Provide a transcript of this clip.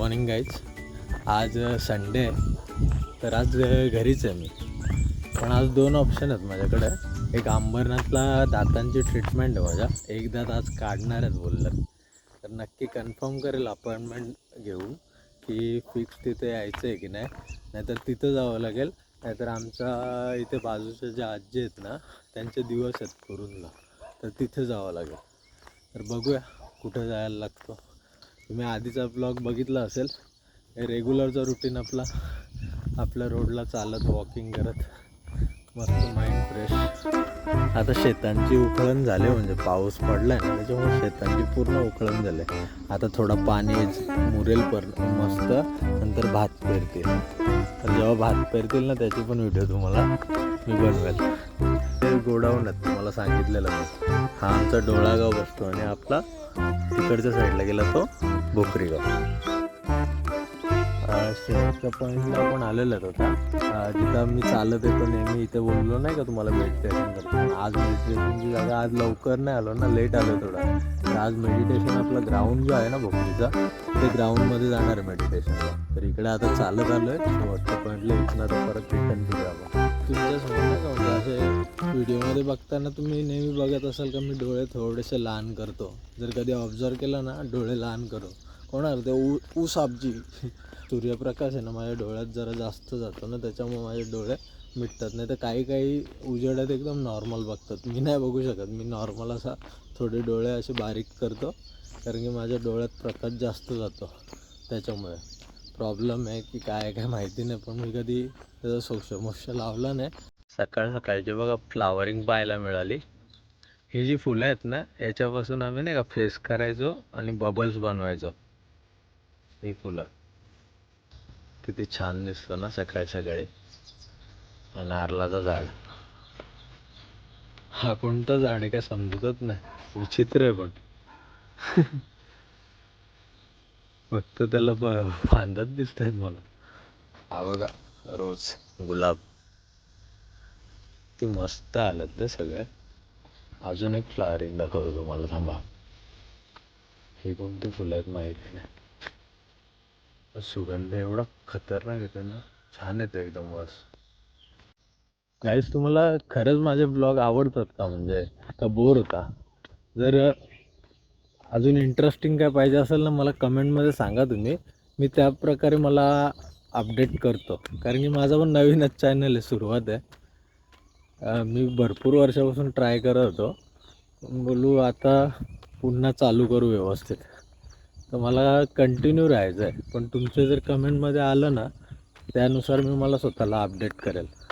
Morning guys आज Sunday आहे. तर आज घरीच आहे मी. पण आज दोन ऑप्शन आहेत माझ्याकडे. एक अंबरनाथला दातांची ट्रीटमेंट आहे माझ्या. एक दात आज काढणार आहेत बोललं. तर नक्की कन्फर्म करेल अपॉइंटमेंट घेऊन की फिक्स तिथे यायचं आहे की नाही. नाहीतर तिथं जावं लागेल. नाहीतर आमच्या इथे बाजूचे जे आजी आहेत ना त्यांचे दिवस आहेत कुरुंदला तर तिथे जावं लागेल. तर बघूया कुठं जायला लागतो. तुम्ही आधीचा ब्लॉग बघितला असेल रेग्युलरचा रुटीन आपला आपल्या रोडला चालत वॉकिंग करत मस्त माइंड फ्रेश आता शेतांची उकळण झाले म्हणजे पाऊस पडला ना त्याच्यामुळे शेतांची पूर्ण उकळण झाले. आता थोडं पाणी मुरेल पर मस्त नंतर भात पेरतील. तर जेव्हा भात पेरतील ना त्याची पण व्हिडिओ तुम्हाला मी बनवेल. ते गोडाऊन आहेत तुम्हाला सांगितलेलं हा आमचा डोळागाव बसतो आणि आपला तिकडच्या साईडला गेला तो. भोकरीगाव अं, शेवटच्या पॉईंटला पण आलेलं होता जिथं मी चालत येतो नेहमी इथे बोललो नाही का तुम्हाला मेडिटेशन करतो आज मेडिटेशनची जागा आज लवकर नाही आलो ना लेट आलो थोडा. तर आज मेडिटेशन आपला ग्राउंड जो आहे ना भोकरीचा ते ग्राउंडमध्ये जाणार आहे मेडिटेशनला तर इकडे आता चालत आलो आहे शेवटच्या पॉईंटला इथनं परत रिटर्न तुमच्यासमोर व्हिडिओमध्ये बघताना तुम्ही नेहमी बघत असाल का मी डोळे थोडेसे लहान करतो. जर कधी ऑब्झर्व केलं ना डोळे लहान करू. कोणार ते? ऊ ऊस आपजी. सूर्यप्रकाश आहे ना माझ्या डोळ्यात जरा जास्त जातो ना त्याच्यामुळे माझे डोळे मिटतात. नाही तर काही काही उजेडात एकदम नॉर्मल बघतात. मी नाही बघू शकत. मी नॉर्मल असा थोडे डोळे असे बारीक करतो कारण की माझ्या डोळ्यात प्रकाश जास्त जातो. त्याच्यामुळे प्रॉब्लेम आहे की काय काय माहिती नाही. पण मी कधी त्याचा सोक्ष लावला नाही. सकाळ सकाळची बघा फ्लावरिंग पाहायला मिळाली. ही जी फुलं आहेत ना याच्यापासून आम्ही नाही का फेस करायचो आणि बबल्स बनवायचो. ही फुलं. किती छान दिसतो ना सकाळी सकाळी. नारळाचं झाड. हा कोणतं झाड आहे काय समजतच नाही. विचित्र आहे पण. फक्त त्याला फांदत दिसत आहेत मला. हा बघा रोज गुलाब. ती मस्त आलं ते सगळे. अजून एक फ्लावरिंग दाखवतो तुम्हाला थांबा. हे कोणती फुलं आहेत माहिती नाही. सुगंध एवढा खतरनाक येतो ना. छान येतो एकदम बस काहीच तुम्हाला खरंच माझे ब्लॉग आवडतात का? म्हणजे का बोर होता? जर अजून इंटरेस्टिंग काय पाहिजे असेल ना मला कमेंटमध्ये सांगा तुम्ही. मी त्या प्रकारे मला अपडेट करतो. कारण की माझा पण नवीनच चॅनल आहे सुरुवात आहे. मी भरपूर वर्षापासून ट्राय करत होतो. बोलू आता पुन्हा चालू करू व्यवस्थित. तर मला कंटिन्यू राहायचं आहे पण तुमचं जर कमेंटमध्ये आलं ना त्यानुसार मी मला स्वतःला अपडेट करेल.